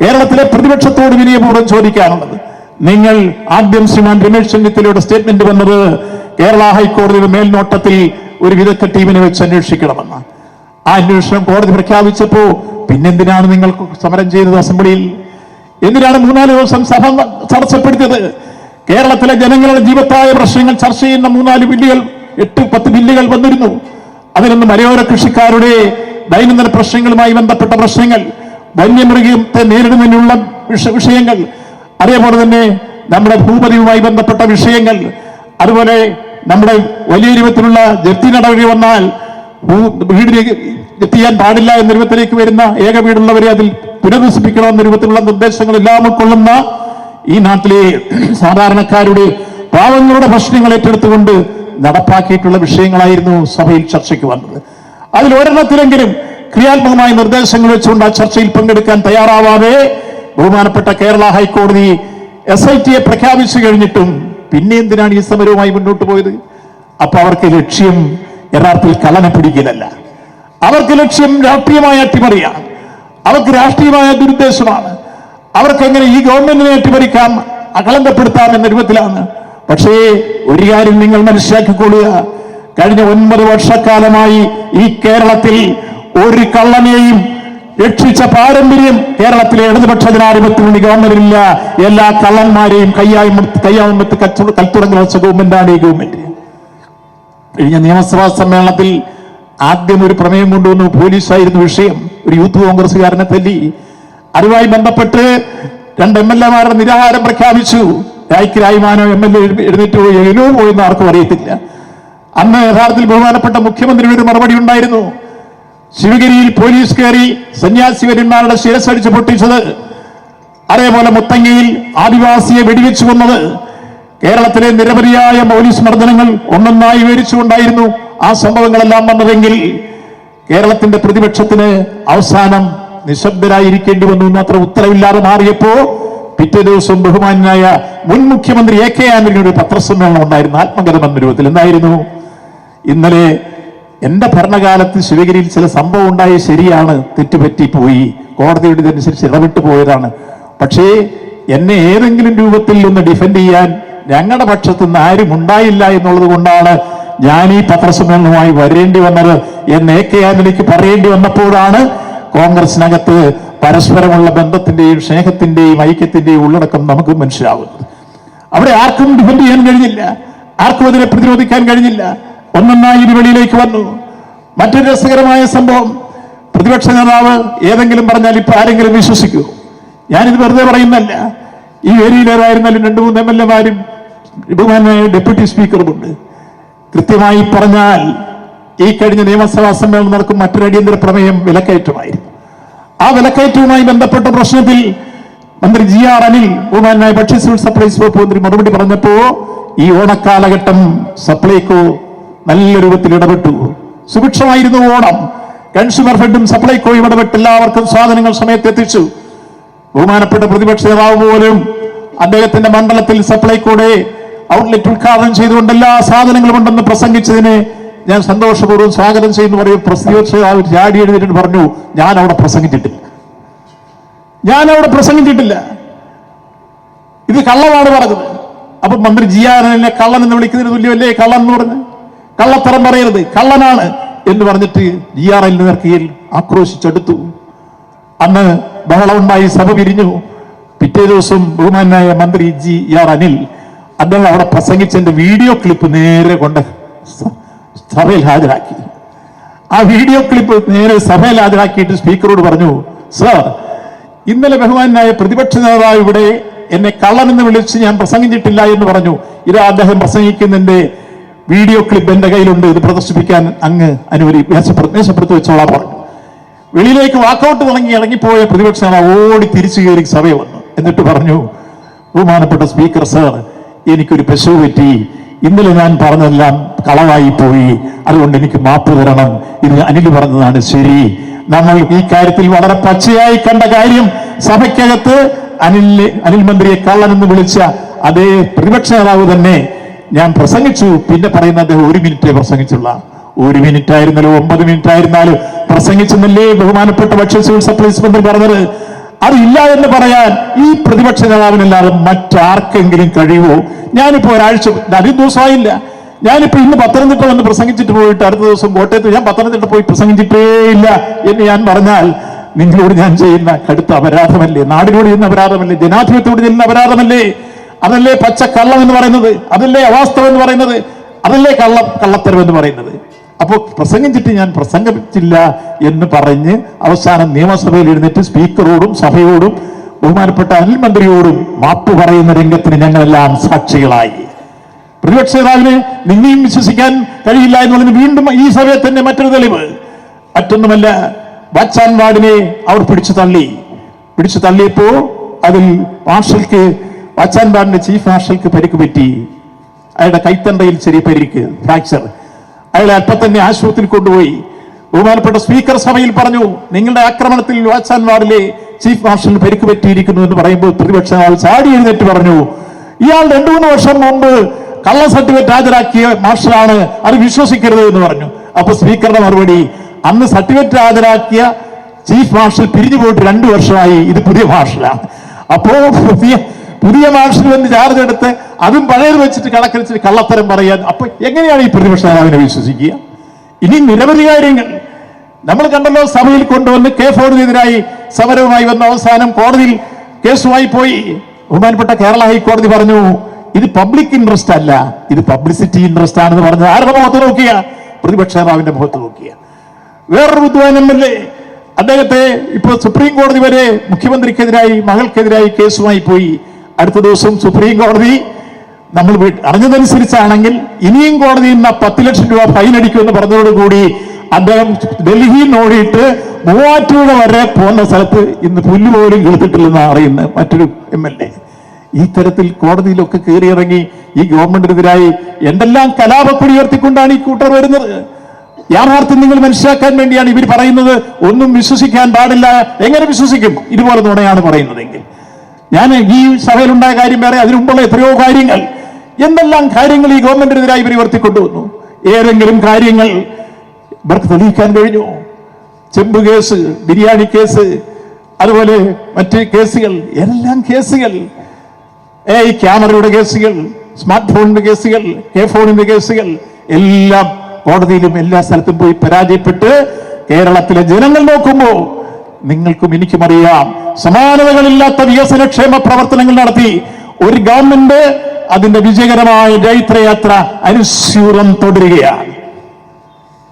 കേരളത്തിലെ പ്രതിപക്ഷത്തോട് വിനയപൂർവം ചോദിക്കാനുള്ളത്. നിങ്ങൾ ആദ്യം ശ്രീമാൻ രമേശ് ചെന്നിത്തലയുടെ സ്റ്റേറ്റ്മെന്റ് വന്നത് കേരള ഹൈക്കോടതിയുടെ മേൽനോട്ടത്തിൽ ഒരു വിദഗ്ധ ടീമിനെ വെച്ച് അന്വേഷിക്കണമെന്ന്. ആ അന്വേഷണം കോടതി പ്രഖ്യാപിച്ചപ്പോ പിന്നെന്തിനാണ് നിങ്ങൾ സമരം ചെയ്തത് അസംബ്ലിയിൽ? എന്തിനാണ് മൂന്നാൽ ദിവസം സഭ തടസ്സപ്പെടുത്തിയത്? കേരളത്തിലെ ജനങ്ങളുടെ ജീവത്തായ പ്രശ്നങ്ങൾ ചർച്ച ചെയ്യുന്ന മൂന്നാൽ ബില്ലുകൾ എട്ട് പത്ത് ബില്ലുകൾ വന്നിരുന്നു. അതിലൊന്ന് മലയോര കൃഷിക്കാരുടെ ദൈനംദിന പ്രശ്നങ്ങളുമായി ബന്ധപ്പെട്ട പ്രശ്നങ്ങൾ വന്യമൃഗത്തെ നേരിടുന്നതിനുള്ള വിഷ- വിഷയങ്ങൾ. അതേപോലെ തന്നെ നമ്മുടെ ഭൂപതിയുമായി ബന്ധപ്പെട്ട വിഷയങ്ങൾ. അതുപോലെ നമ്മുടെ വലിയ രൂപത്തിലുള്ള ജപ്തി നടപടി വന്നാൽ വീടിലേക്ക് എത്തിയാൻ പാടില്ല എന്ന രൂപത്തിലേക്ക് വരുന്ന ഏക വീടുള്ളവരെ അതിൽ പുനരധിപ്പിക്കണമെന്ന രൂപത്തിലുള്ള നിർദ്ദേശങ്ങൾ എല്ലാം ഉൾക്കൊള്ളുന്ന ഈ നാട്ടിലെ സാധാരണക്കാരുടെ പാവങ്ങളുടെ പ്രശ്നങ്ങൾ ഏറ്റെടുത്തുകൊണ്ട് നടപ്പാക്കിയിട്ടുള്ള വിഷയങ്ങളായിരുന്നു സഭയിൽ ചർച്ചയ്ക്ക് വന്നത്. അതിൽ ഒരെണ്ണത്തിലെങ്കിലും ക്രിയാത്മകമായ നിർദ്ദേശങ്ങൾ വെച്ചുകൊണ്ട് ആ ചർച്ചയിൽ പങ്കെടുക്കാൻ തയ്യാറാവാതെ ബഹുമാനപ്പെട്ട കേരള ഹൈക്കോടതി എസ് ഐ ടിയെ പ്രഖ്യാപിച്ചു കഴിഞ്ഞിട്ടും പിന്നെ എന്തിനാണ് ഈ സമരവുമായി മുന്നോട്ട് പോയത്? അപ്പൊ അവർക്ക് ലക്ഷ്യം യഥാർത്ഥത്തിൽ കലന പിടിക്കലല്ല. അവർക്ക് ലക്ഷ്യം രാഷ്ട്രീയമായ അട്ടിമറിയാണ്. അവർക്ക് രാഷ്ട്രീയമായ ദുരുദ്ദേശമാണ്. അവർക്ക് എങ്ങനെ ഈ ഗവൺമെന്റിനെ അട്ടിമറിക്കാം അകളങ്കപ്പെടുത്താം എന്ന രൂപത്തിലാണ്. പക്ഷേ ഒരു കാര്യം നിങ്ങൾ മനസ്സിലാക്കിക്കൊള്ളുക. കഴിഞ്ഞ ഒൻപത് വർഷക്കാലമായി ഈ കേരളത്തിൽ ഒരു കള്ളനെയും രക്ഷിച്ച പാരമ്പര്യം കേരളത്തിലെ ഇടതുപക്ഷ ജനാധിപത്യ വേണ്ടി ഗവൺമെന്റിനില്ല. എല്ലാ കള്ളന്മാരെയും കയ്യായി കയ്യാമത്ത് കൽത്തുറങ്ങി വെച്ച ഗവൺമെന്റാണ് ഈ ഗവൺമെന്റ് കഴിഞ്ഞ നിയമസഭാ സമ്മേളനത്തിൽ ആദ്യം ഒരു പ്രമേയം കൊണ്ടുവന്നു. പോലീസായിരുന്നു വിഷയം. ഒരു യൂത്ത് കോൺഗ്രസ്സുകാരനെ തല്ലി. അതുമായി ബന്ധപ്പെട്ട് രണ്ട് എം എൽ എമാരുടെ നിരാഹാരം പ്രഖ്യാപിച്ചു. രായ്ക്ക് രായ്മാനോ എം എൽ എ എഴുന്നേറ്റ് പോയി എനോ പോയെന്ന് ആർക്കും അറിയത്തില്ല. അന്ന് യഥാർത്ഥത്തിൽ ബഹുമാനപ്പെട്ട മുഖ്യമന്ത്രിയുടെ ഒരു മറുപടി ഉണ്ടായിരുന്നു. ശിവഗിരിയിൽ പോലീസ് കയറി സന്യാസിവര്യന്മാരുടെ ശിരസടിച്ച് പൊട്ടിച്ചത് അതേപോലെ മുത്തങ്ങയിൽ ആദിവാസിയെ വെടിവെച്ചു കൊന്നത് കേരളത്തിലെ നിരവധിയായ പോലീസ് മർദ്ദനങ്ങൾ ഒന്നൊന്നായി വിവരിച്ചുകൊണ്ടായിരുന്നു ആ സംഭവങ്ങളെല്ലാം വന്നതെങ്കിൽ കേരളത്തിന്റെ പ്രതിപക്ഷത്തിന് അവസാനം നിശബ്ദരായിരിക്കേണ്ടി വന്നു അത്ര ഉത്തരവില്ലാതെ മാറിയപ്പോ പിറ്റേ ദിവസം ബഹുമാനായ മുൻ മുഖ്യമന്ത്രി എ കെ ആന്റണിയുടെ പത്രസമ്മേളനം ഉണ്ടായിരുന്നു. ആത്മകഥ രൂപത്തിൽ എന്തായിരുന്നു? ഇന്നലെ എന്റെ ഭരണകാലത്ത് ശിവഗിരിയിൽ ചില സംഭവം ഉണ്ടായി ശരിയാണ് തെറ്റുപറ്റിപ്പോയി കോടതിയുടെ ഇതനുസരിച്ച് ഇടപെട്ട് പോയതാണ്. പക്ഷേ എന്നെ ഏതെങ്കിലും രൂപത്തിൽ ഒന്ന് ഡിഫെൻഡ് ചെയ്യാൻ ഞങ്ങളുടെ പക്ഷത്ത് നിന്ന് ആരും ഉണ്ടായില്ല എന്നുള്ളത് കൊണ്ടാണ് ഞാൻ ഈ പത്രസമ്മേളനവുമായി വരേണ്ടി വന്നത് എന്ന് എ കെ ആന്റണിക്ക് പറയേണ്ടി വന്നപ്പോഴാണ് കോൺഗ്രസിനകത്ത് പരസ്പരമുള്ള ബന്ധത്തിന്റെയും സ്നേഹത്തിന്റെയും ഐക്യത്തിന്റെയും ഉള്ളടക്കം നമുക്ക് മനസ്സിലാവുന്നത്. അവിടെ ആർക്കും ഡിഫെൻഡ് ചെയ്യാൻ കഴിഞ്ഞില്ല. ആർക്കും അതിനെ പ്രതിരോധിക്കാൻ കഴിഞ്ഞില്ല. ഒന്നൊന്നായി ഇത് വെളിയിലേക്ക് വന്നു. മറ്റൊരു രസകരമായ സംഭവം. പ്രതിപക്ഷ നേതാവ് ഏതെങ്കിലും പറഞ്ഞാൽ ഇപ്പൊ ആരെങ്കിലും വിശ്വസിക്കൂ. ഞാനിത് വെറുതെ പറയുന്നല്ല ഈ ഏരിയയിൽ ഏതായിരുന്നാലും രണ്ടു മൂന്ന് എം എൽ എമാരും ബഹുമാനായ ഡെപ്യൂട്ടി സ്പീക്കറുമുണ്ട്. കൃത്യമായി പറഞ്ഞാൽ ഈ കഴിഞ്ഞ നിയമസഭാ സമ്മേളനം നടക്കും മറ്റൊരു അടിയന്തര പ്രമേയം വിലക്കയറ്റമായിരുന്നു. ആ വിലക്കയറ്റവുമായി ബന്ധപ്പെട്ട പ്രശ്നത്തിൽ മന്ത്രി ജി ആർ അനിൽ ബഹുമാനായ ഭക്ഷ്യ സിവിൽ സപ്ലൈസ് വകുപ്പ് മന്ത്രി മറുപടി പറഞ്ഞപ്പോ ഈ ഓണക്കാലഘട്ടം സപ്ലൈകോ നല്ല രൂപത്തിൽ ഇടപെട്ടു. സുഭിക്ഷമായിരുന്നു ഓണം. കൺസ്യൂമർ ഫെഡും സപ്ലൈകോയും ഇടപെട്ട് എല്ലാവർക്കും സാധനങ്ങൾ സമയത്ത് എത്തിച്ചു ബഹുമാനപ്പെട്ട പ്രതിപക്ഷ നേതാവ് പോലും അദ്ദേഹത്തിന്റെ മണ്ഡലത്തിൽ സപ്ലൈകോടെ ഔട്ട്ലെറ്റ് ഉദ്ഘാടനം ചെയ്തുകൊണ്ട് എല്ലാ സാധനങ്ങളും ഉണ്ടെന്ന് പ്രസംഗിച്ചതിനെ ഞാൻ സന്തോഷപൂർവം സ്വാഗതം ചെയ്യുന്നു. പറയും പ്രതിപക്ഷ നേതാവ് ചാടി എഴുതിയിട്ട് പറഞ്ഞു ഞാൻ അവിടെ പ്രസംഗിച്ചിട്ടില്ല. ഞാൻ അവിടെ പ്രസംഗിച്ചിട്ടില്ല. ഇത് കള്ളമാണ് പറഞ്ഞത്. അപ്പൊ മന്ത്രി ജിയാനെ കള്ളൻ എന്ന് വിളിക്കുന്നതിന് തുല്യമല്ലേ കള്ളൻ എന്ന് പറഞ്ഞ് കള്ളത്തരം പറയരുത്. കള്ളനാണ് എന്ന് പറഞ്ഞിട്ട് ജി ആർ എല്ലിന് നേർക്കയിൽ ആക്രോശിച്ചെടുത്തു. അന്ന് ബഹളമുണ്ടായി സഭ പിരിഞ്ഞു. പിറ്റേ ദിവസം ബഹുമാനായ മന്ത്രി ജി ആർ അനിൽ അദ്ദേഹം അവിടെ പ്രസംഗിച്ചതിന്റെ വീഡിയോ ക്ലിപ്പ് നേരെ കൊണ്ട് സഭയിൽ ഹാജരാക്കി. ആ വീഡിയോ ക്ലിപ്പ് നേരെ സഭയിൽ ഹാജരാക്കിയിട്ട് സ്പീക്കറോട് പറഞ്ഞു സർ ഇന്നലെ ബഹുമാനായ പ്രതിപക്ഷ നേതാവ് ഇവിടെ എന്നെ കള്ളനെന്ന് വിളിച്ച് ഞാൻ പ്രസംഗിച്ചിട്ടില്ല എന്ന് പറഞ്ഞു. ഇത് അദ്ദേഹം പ്രസംഗിക്കുന്നതിന്റെ വീഡിയോ ക്ലിപ്പ് എന്റെ കയ്യിലുണ്ട്. ഇത് പ്രദർശിപ്പിക്കാൻ അങ്ങ് അനുവദി മേശപ്പുറത്ത് വെച്ചോളാം പറഞ്ഞു. വെളിയിലേക്ക് വാക്കൗട്ട് തുടങ്ങി ഇറങ്ങിപ്പോയ പ്രതിപക്ഷ നേതാവ് ഓടി തിരിച്ചു കയറി സഭയിൽ വന്നു. എന്നിട്ട് പറഞ്ഞു ബഹുമാനപ്പെട്ട സ്പീക്കർ സർ എനിക്കൊരു പെശു പറ്റി. ഇന്നലെ ഞാൻ പറഞ്ഞതെല്ലാം കളവായി പോയി. അതുകൊണ്ട് എനിക്ക് മാപ്പ് തരണം. ഇത് അനിൽ പറഞ്ഞതാണ് ശരി. നമ്മൾ ഈ കാര്യത്തിൽ വളരെ പച്ചയായി കണ്ട കാര്യം സഭയ്ക്കകത്ത് അനിൽ അനിൽ മന്ത്രിയെ കള്ളനെന്ന് വിളിച്ച അതേ പ്രതിപക്ഷ നേതാവ് തന്നെ ഞാൻ പ്രസംഗിച്ചു. പിന്നെ പറയുന്ന അദ്ദേഹം ഒരു മിനിറ്റ് പ്രസംഗിച്ചുള്ള. ഒരു മിനിറ്റ് ആയിരുന്നാലും ഒമ്പത് മിനിറ്റ് ആയിരുന്നാലും പ്രസംഗിച്ചെന്നല്ലേ ബഹുമാനപ്പെട്ട ഭക്ഷ്യ സിവിൽ സപ്ലൈസ് മന്ത്രി പറഞ്ഞത്? അതില്ല എന്ന് പറയാൻ ഈ പ്രതിപക്ഷ നേതാവിനല്ലാതെ മറ്റാർക്കെങ്കിലും കഴിയുമോ? ഞാനിപ്പോ ഒരാഴ്ച അധികം ദിവസമായില്ല. ഞാനിപ്പോ ഇന്ന് പത്തനംതിട്ട വന്ന് പ്രസംഗിച്ചിട്ട് പോയിട്ട് അടുത്ത ദിവസം കോട്ടയത്ത് ഞാൻ പത്തനംതിട്ട പോയി പ്രസംഗിച്ചിട്ടേ ഇല്ല എന്ന് ഞാൻ പറഞ്ഞാൽ നിങ്ങളോട് ഞാൻ ചെയ്യുന്ന കടുത്ത അപരാധമല്ലേ? നാടിനോട് ചെയ്യുന്ന അപരാധമല്ലേ? ജനാധിപത്യത്തോട് ചെയ്യുന്ന അപരാധമല്ലേ? അതല്ലേ പച്ച കള്ളം എന്ന് പറയുന്നത്? അതല്ലേ അവാസ്തവം എന്ന് പറയുന്നത്? അതല്ലേ കള്ള കള്ളത്തരം എന്ന് പറയുന്നത്? അപ്പോൾ പ്രസംഗിച്ചിട്ട് ഞാൻ പ്രസംഗിച്ചില്ല എന്ന് പറഞ്ഞ് അവസാനം നിയമസഭയിൽ എഴുന്നേറ്റ് സ്പീക്കറോടും സഭയോടും ബഹുമാനപ്പെട്ട അനിൽ മന്ത്രിയോടും മാപ്പ് പറയുന്ന രംഗത്തിന് ഞങ്ങളെല്ലാം സാക്ഷികളായി. പ്രതിപക്ഷ നേതാവിനെ നിന്നെയും വിശ്വസിക്കാൻ കഴിയില്ല എന്നുള്ളതിന് വീണ്ടും ഈ സഭയെ തന്നെ മറ്റൊരു തെളിവ്. മറ്റൊന്നുമല്ല വാച്ചാൻ വാർഡിനെ അവർ പിടിച്ചു തള്ളി. പിടിച്ചു തള്ളിയപ്പോ അതിൽ മാർഷൽക്ക് വാച്ചാൻ ചീഫ് മാർഷൽക്ക് പരിക്ക് പറ്റി. അയാളുടെ കൈത്തണ്ടയിൽ ചെറിയ പരിക്ക് ഫ്രാക്ചർ അയാളെ അല്പം തന്നെ ആശുപത്രിയിൽ കൊണ്ടുപോയി. ബഹുമാനപ്പെട്ട സ്പീക്കർ സഭയിൽ പറഞ്ഞു നിങ്ങളുടെ ആക്രമണത്തിൽ വാച്ചാൻ വാർഡിലെ ചീഫ് മാർഷലിന് പരിക്ക് പറ്റിയിരിക്കുന്നു എന്ന് പറയുമ്പോൾ പ്രതിപക്ഷ ചാടി എഴുന്നേറ്റ് പറഞ്ഞു ഇയാൾ രണ്ടു മൂന്ന് വർഷം മുമ്പ് കള്ള സർട്ടിഫിക്കറ്റ് ഹാജരാക്കിയ മാർഷലാണ് അത് വിശ്വസിക്കരുത് എന്ന് പറഞ്ഞു. അപ്പൊ സ്പീക്കറുടെ മറുപടി അന്ന് സർട്ടിഫിക്കറ്റ് ഹാജരാക്കിയ ചീഫ് മാർഷൽ പിരിഞ്ഞു പോയിട്ട് രണ്ടു വർഷമായി ഇത് പുതിയ മാർഷലാണ് അപ്പോ പുതിയ പുതിയ മാർഷൽ വന്ന് ചാർജ് എടുത്ത് അതും പഴയത് വെച്ചിട്ട് കണക്കടിച്ചിട്ട് കള്ളത്തരം പറയാൻ. അപ്പൊ എങ്ങനെയാണ് ഈ പ്രതിപക്ഷ നേതാവിനെ വിശ്വസിക്കുക? ഇനി നിരവധി കാര്യങ്ങൾ. നമ്മൾ കണ്ടല്ലോ സഭയിൽ കൊണ്ടുവന്ന് കെ ഫോർഡിനെതിരായി സമരവുമായി വന്ന അവസാനം കോടതിയിൽ കേസുമായി പോയി. ബഹുമാനപ്പെട്ട കേരള ഹൈക്കോടതി പറഞ്ഞു ഇത് പബ്ലിക് ഇൻട്രസ്റ്റ് അല്ല. ഇത് പബ്ലിസിറ്റി ഇൻട്രസ്റ്റ് ആണെന്ന് പറഞ്ഞത് ആരുടെ മുഖത്ത് നോക്കിയ? പ്രതിപക്ഷ നേതാവിന്റെ മുഖത്ത് നോക്കിയ. വേറൊരു വിദ്വാൻ എം എൽ എ അദ്ദേഹത്തെ ഇപ്പോൾ സുപ്രീം കോടതി വരെ മുഖ്യമന്ത്രിക്കെതിരായി മകൾക്കെതിരായി കേസുമായി പോയി. അടുത്ത ദിവസം സുപ്രീം കോടതി നമ്മൾ അറിഞ്ഞതനുസരിച്ചാണെങ്കിൽ ഇനിയും കോടതി ഇന്ന് പത്ത് ലക്ഷം രൂപ ഫൈൻ അടിക്കുമെന്ന് പറഞ്ഞതോടുകൂടി അദ്ദേഹം ഡൽഹിയിൽ നിന്ന് ഓടിയിട്ട് മൂവാറ്റുപുഴ വരെ പോകുന്ന സ്ഥലത്ത് ഇന്ന് പുല്ല് പോലും കിളുത്തിട്ടില്ലെന്ന് അറിയുന്ന മറ്റൊരു എം എൽ എ. ഈ തരത്തിൽ കോടതിയിലൊക്കെ കയറിയിറങ്ങി ഈ ഗവൺമെന്റിനെതിരായി എന്തെല്ലാം കലാപക്കൊടി ഉയർത്തിക്കൊണ്ടാണ് ഈ കൂട്ടർ വരുന്നത്? യാഥാർത്ഥ്യം നിങ്ങൾ മനസ്സിലാക്കാൻ വേണ്ടിയാണ് ഇവർ പറയുന്നത്. ഒന്നും വിശ്വസിക്കാൻ പാടില്ല. എങ്ങനെ വിശ്വസിക്കും? ഇതുപോലെ നുണയാണ് പറയുന്നതെങ്കിൽ. ഞാൻ ഈ സഭയിലുണ്ടായ കാര്യം വേറെ അതിനു മുമ്പുള്ള എത്രയോ കാര്യങ്ങൾ. എന്തെല്ലാം കാര്യങ്ങൾ ഈ ഗവൺമെന്റിനെതിരായി ഇവർ ഉയർത്തിക്കൊണ്ടുവന്നു ഏതെങ്കിലും കാര്യങ്ങൾ ഇവർക്ക് തെളിയിക്കാൻ കഴിഞ്ഞു? ചെമ്പ് കേസ് ബിരിയാണി കേസ് അതുപോലെ മറ്റ് കേസുകൾ എല്ലാം കേസുകൾ. ഏ ഈ ക്യാമറയുടെ കേസുകൾ സ്മാർട്ട് ഫോണിന്റെ കേസുകൾ കെ ഫോണിന്റെ കേസുകൾ എല്ലാം കോടതിയിലും എല്ലാ സ്ഥലത്തും പോയി പരാജയപ്പെട്ട് കേരളത്തിലെ ജനങ്ങൾ നോക്കുമ്പോ നിങ്ങൾക്കും എനിക്കും അറിയാം. സമാനതകളില്ലാത്ത വികസനക്ഷേമ പ്രവർത്തനങ്ങൾ നടത്തി ഒരു ഗവൺമെന്റ് അതിന്റെ വിജയകരമായ ജൈത്രയാത്ര അനുസ്യൂരം തുടരുകയാണ്.